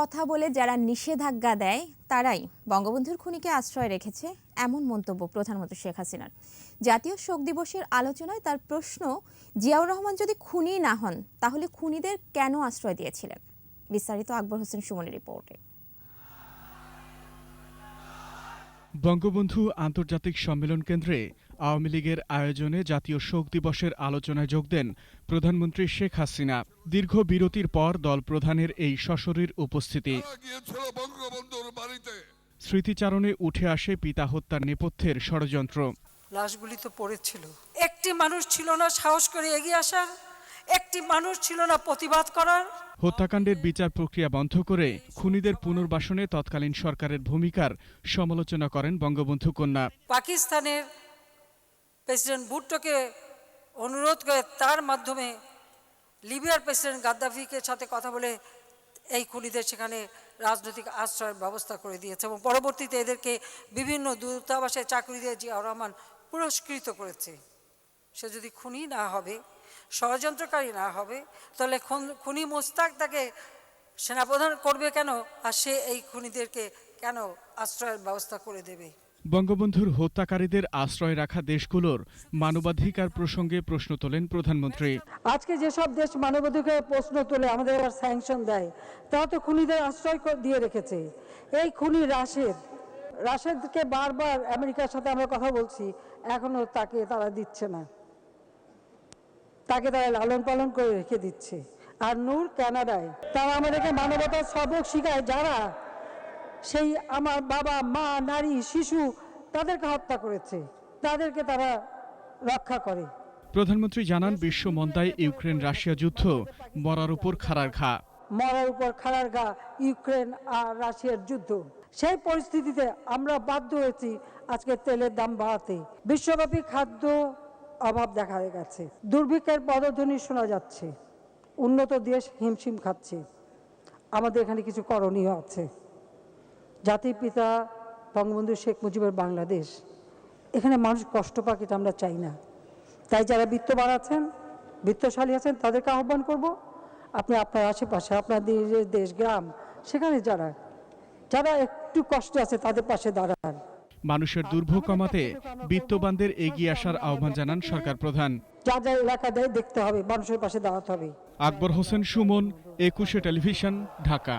কথা বলে যারা নিষেধাজ্ঞা দেয়, তারাই বঙ্গবন্ধুর খুনিকে আশ্রয় রেখেছে এমন মন্তব্য প্রধানমন্ত্রী শেখ হাসিনার। জাতীয় শোক দিবসের আলোচনায় তার প্রশ্ন, জিয়াউর রহমান যদি খুনি না হন, তাহলে খুনিদের কেন আশ্রয় দিয়েছিলেন? বিস্তারিত আকবর হোসেন সুমনের রিপোর্টে। বঙ্গবন্ধু আন্তর্জাতিক সম্মেলন কেন্দ্রে আওয়ামী লীগের আয়োজনে জাতীয় শোক দিবসের আলোচনায় যোগ দেন প্রধানমন্ত্রী শেখ হাসিনা। দীর্ঘ বিরতির পর দল প্রধানের এই সশরীর উপস্থিতি। স্মৃতিচারণে উঠে আসে পিতা হত্যার নেপথ্যের ষড়যন্ত্র। লাশগুলি তো পড়েছিল। একটি মানুষ ছিল না সাহস করে এগিয়ে আসার একটি মানুষ ছিল না প্রতিবাদ করার। হত্যাকাণ্ডের বিচার প্রক্রিয়া বন্ধ করে খুনিদের পুনর্বাসনে তৎকালীন সরকারের ভূমিকার সমালোচনা করেন বঙ্গবন্ধু কন্যা। পাকিস্তানের প্রেসিডেন্ট ভুট্টোকে অনুরোধ করে তার মাধ্যমে লিবিয়ার প্রেসিডেন্ট গাদ্দাফিকে সাথে কথা বলে এই খুনিদের সেখানে রাজনৈতিক আশ্রয়ের ব্যবস্থা করে দিয়েছে এবং পরবর্তীতে এদেরকে বিভিন্ন দূতাবাসে চাকরি দিয়ে জিয়াউর রহমান পুরস্কৃত করেছে। সে যদি খুনি না হবে ষড়যন্ত্রকারী না হবে তাহলে খুন- খুনি মোস্তাক তাকে সেনাপ্রধান করবে কেন? আর সে এই খুনিদেরকে কেন আশ্রয়ের ব্যবস্থা করে দেবে? বঙ্গবন্ধুর হত্যাকারীদের আশ্রয় রাখা দেশগুলোর মানবাধিকার প্রসঙ্গে প্রশ্ন তোলেন প্রধানমন্ত্রী। আজকে যেসব দেশ মানবাধিকার প্রশ্ন তোলে আমাদের আবার স্যাংশন দেয় তারা তো খুনিদের আশ্রয় দিয়ে রেখেছে। এই খুনি রাশেদ রাশেদকে বারবার আমেরিকার সাথে আমরা কথা বলছি এখনও তাকে তারা দিচ্ছে না। তাকে তারা লালন পালন করে রেখে দিচ্ছে। আর নূর কানাডায় তারা আমাদেরকে মানবতার সবক শিখায় যারা সেই আমার বাবা মা নারী শিশু তাদেরকে হত্যা করেছে তাদেরকে তারা রক্ষা করে। প্রধানমন্ত্রী জানান বিশ্ব মন্দায় ইউক্রেন রাশিয়া যুদ্ধ মরার উপর খাড়ার ঘা। মরার উপর খাড়ার ঘা ইউক্রেন আর রাশিয়ার যুদ্ধ। সেই পরিস্থিতিতে আমরা বাধ্য হয়েছি আজকে তেলের দাম বাড়াতে। বিশ্বব্যাপী খাদ্য অভাব দেখা গেছে। দুর্ভিক্ষের পদধ্বনি শোনা যাচ্ছে। উন্নত দেশ হিমশিম খাচ্ছে। আমাদের এখানে কিছু করণীয় আছে। জাতির পিতা বঙ্গবন্ধু শেখ মুজিবের বাংলাদেশ। এখানে মানুষ কষ্ট পাক এটা আমরা চাই না। তাই যারা বিত্তবান আছেন, বিত্তশালী আছেন, তাদেরকে আহ্বান করব, আপনি আপনার আশেপাশে, আপনার দেশ গ্রাম, সেখানে যারা যারা একটু কষ্ট আছে তাদের পাশে দাঁড়ান। মানুষের দুর্ভোগ কমাতে বিত্তবানদের এগিয়ে আসার আহ্বান জানান সরকার প্রধান। যা যা এলাকা দেয় দেখতে হবে মানুষের পাশে দাঁড়াতে হবে। আকবর হোসেন সুমন একুশে টেলিভিশন ঢাকা।